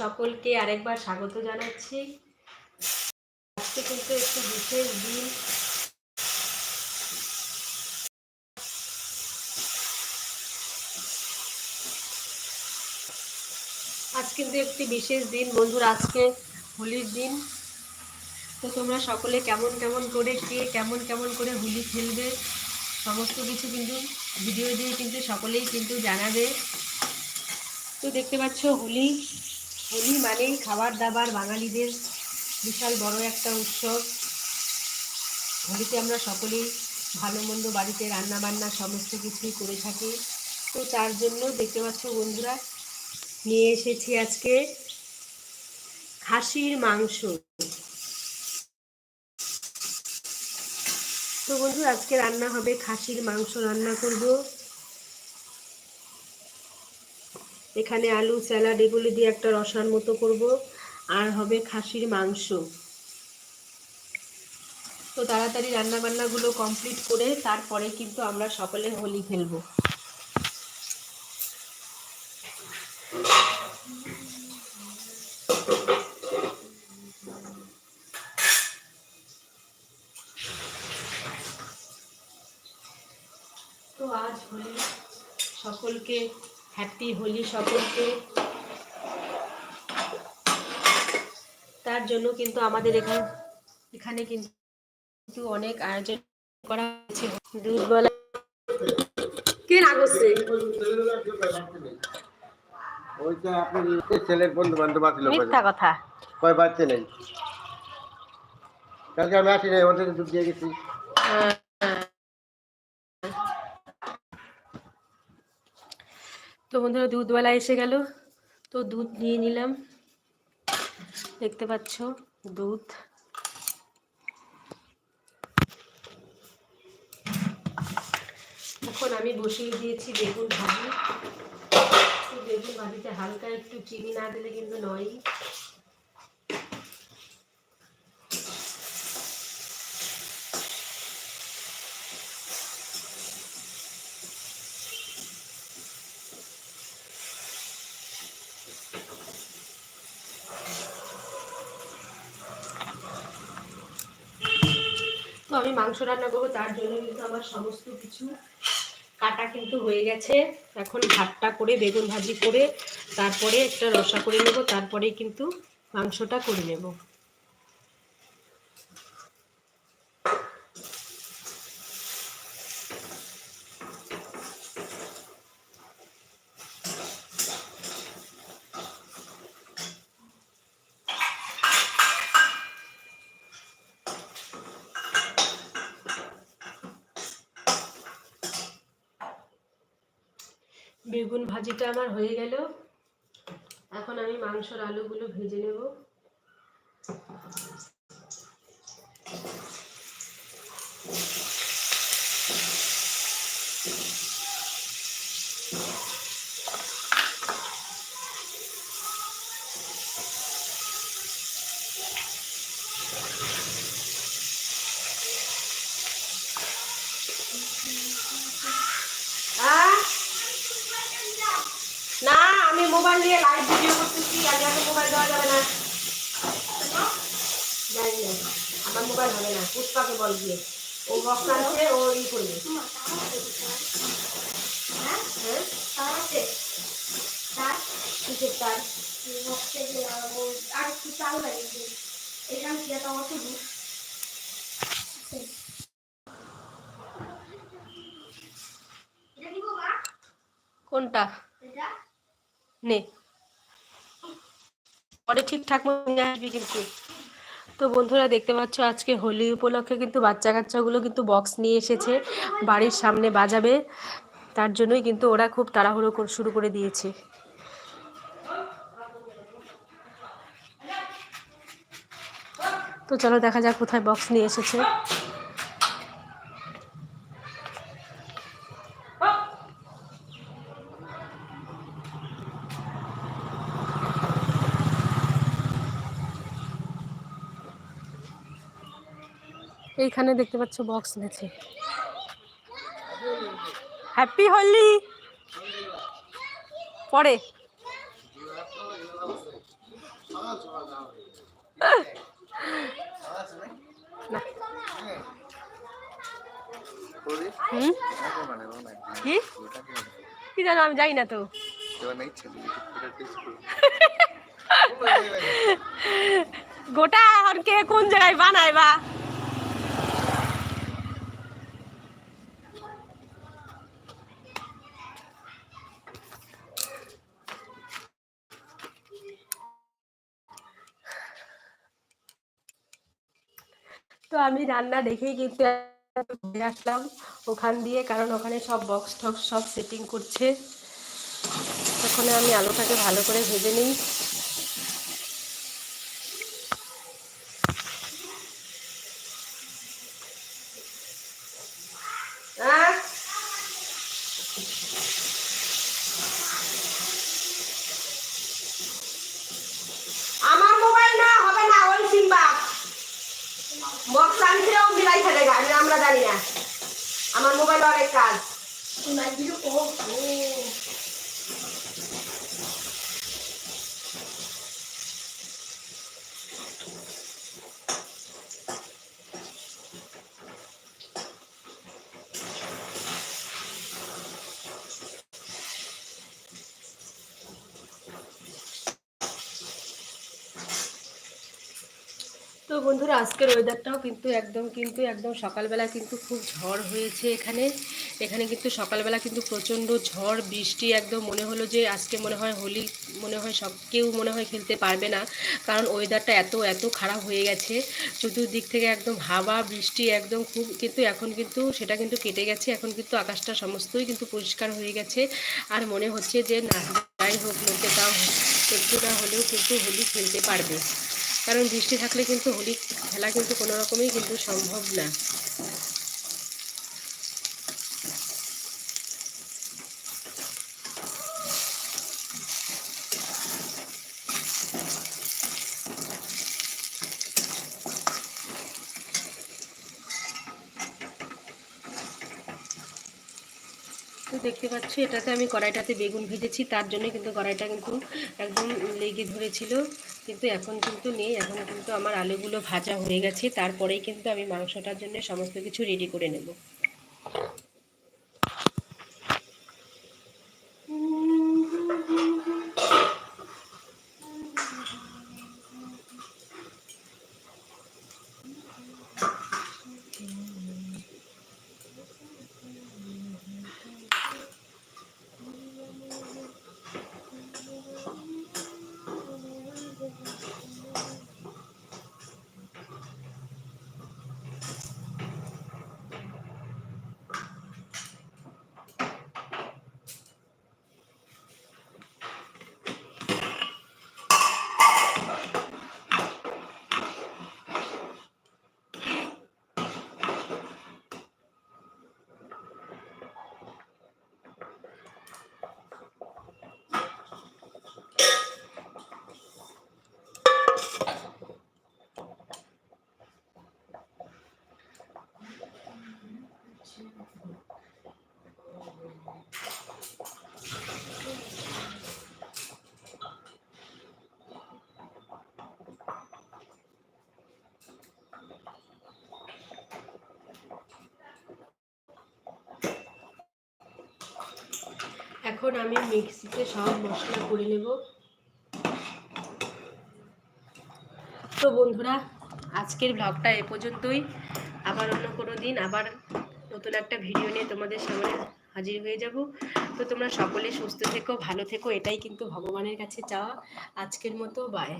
সকলকে আরেকবার স্বাগত জানাচ্ছি। আজকে কিন্তু একটি বিশেষ দিন। আজ কিন্তু একটি বিশেষ দিন। বন্ধুরা, আজকে হোলির দিন। তো তোমরা সকলে কেমন কেমন করে কে কেমন কেমন করে হোলি খেলবে, সমস্ত কিছু কিন্তু ভিডিও দিয়ে কিন্তু সকলেই কিন্তু জানাবে। তো দেখতে পাচ্ছ, হোলি হোলি মানেই খাবার দাবার, বাঙালিদের বিশাল বড় একটা উৎসব। হোলিতে আমরা সকলেই ভালো মন্দ বাড়িতে রান্নাবান্না সমস্ত কিছুই করে থাকি। তো তার জন্য দেখতে পাচ্ছ বন্ধুরা, নিয়ে এসেছি আজকে খাসির মাংস। তো বন্ধু আজকে রান্না হবে খাসির মাংস রান্না করব। এখানে আলু, স্যালাড এগুলি দিয়ে একটা রসার মতো করব। আর হবে খাসির মাংস। তো তাড়াতাড়ি রান্না বান্নাগুলো কমপ্লিট করে তারপরে কিন্তু আমরা সকলে হোলি খেলব। তো আজ হোলি সকলকে হ্যাপি হোলি সকলকে। তার জন্য কিন্তু আমাদের এখানে এখানে কিন্তু অনেক আয়োজন করা হয়েছে। দুধবেলা কে রাগ হচ্ছে ওইটা আপনি ছেলের বন্ধু বান্ধব আসলো মিথ্যা কথা। কয় বাচ্চা নেই? কালকে আমি আসি নাই ওদের দুধ দিয়ে গেছি। বন্ধুরা, দুধওয়ালা এসে গেল। তো দুধ নিয়ে নিলাম। দেখতে পাচ্ছ, দুধ। এখন আমি বসিয়ে দিয়েছি বেগুন ভাজি। বেগুন ভাজিতে হালকা একটু চিনি না দিলে কিন্তু নয়। আমি মাংস রান্না করব, তার জন্য কিন্তু আমার সমস্ত কিছু কাটা কিন্তু হয়ে গেছে। এখন ভাতটা করে, বেগুন ভাজি করে, তারপরে একটা রসা করে নেব তারপরে কিন্তু মাংসটা করে নেব। বেগুন ভাজিটা আমার হয়ে গেল। এখন আমি মাংসর আলুগুলো ভেজে নেব আহ না আমি মোবাইল দিয়ে লাইভ ভিডিও করতেছি এত মোবাইল দেওয়া যাবে না। জানি না আমার মোবাইল হবে না পুষ্পাকে বল দিয়ে ও বক্স আনছে ও ই করবে। হ্যাঁ? কিসের তার? কোনটা? নে। পরে ঠিকঠাক নিয়ে আসবি কিন্তু। তো বন্ধুরা দেখতে পাচ্ছ আজকে হোলি উপলক্ষে কিন্তু বাচ্চা কাচ্চাগুলো কিন্তু বক্স নিয়ে এসেছে, বাড়ির সামনে বাজাবে। তার জন্যই কিন্তু ওরা খুব তাড়াহুড়ো শুরু করে দিয়েছে। তো চলো দেখা যাক কোথায় বক্স নিয়ে এসেছে। এইখানে দেখতে পাচ্ছ বক্স নেছে হ্যাপি হোলি পরে। কি? জানো, আমি জানি না তো। গোটা কোন জায়গায় বানায় বা? তো আমি রান্না দেখেই কিন্তু আসলাম ওখান দিয়ে, কারণ ওখানে সব বক্স টক্স সব সেটিং করছে ওখানে আমি আলুটাকে ভালো করে ভেজে নিই আহ! আমার মোবাইল না হবে না ওই সিম্বা বক্স আনছিলাম বিলাই ফেলে গাড়ি আমরা জানি না। আমার মোবাইল অনেক কাজ। তো বন্ধুরা, আজকের ওয়েদারটাও কিন্তু একদম কিন্তু একদম সকালবেলা কিন্তু খুব ঝড় হয়েছে এখানে। এখানে কিন্তু সকালবেলা কিন্তু প্রচণ্ড ঝড়, বৃষ্টি, একদম মনে হলো যে আজকে মনে হয় হোলি, মনে হয় সব, কেউ মনে হয় খেলতে পারবে না। কারণ ওয়েদারটা এত এত খারাপ হয়ে গেছে, চতুর্দিক থেকে একদম হাওয়া, বৃষ্টি একদম খুব, কিন্তু এখন কিন্তু সেটা কিন্তু কেটে গেছে। এখন কিন্তু আকাশটা সমস্তই কিন্তু পরিষ্কার হয়ে গেছে। আর মনে হচ্ছে যে না, যাই হোক লোকে তাও একটু না হলেও কিন্তু হোলি খেলতে পারবে। কারণ বৃষ্টি থাকলে কিন্তু হোলি খেলা কিন্তু কোনো রকমই কিন্তু সম্ভব না। দেখতে পাচ্ছি, এটাতে আমি কড়াইটাতে বেগুন ভেজেছি, তার জন্য কিন্তু কড়াইটা কিন্তু একদম লেগে ধরেছিল। কিন্তু এখন কিন্তু নেই, এখন কিন্তু আমার আলুগুলো ভাজা হয়ে গেছে। তারপরেই কিন্তু আমি মাংসটার জন্য সমস্ত কিছু রেডি করে নেব। এখন আমি মিক্সিতে সব মশলা করে নেব। তো বন্ধুরা, আজকের ব্লগটা এ পর্যন্তই। আবার অন্য কোনো দিন আবার নতুন একটা ভিডিও নিয়ে তোমাদের সামনে হাজির হয়ে যাব। তো তোমরা সকলে সুস্থ থেকো, ভালো থেকো, এটাই কিন্তু ভগবানের কাছে চাওয়া। আজকের মতো বাই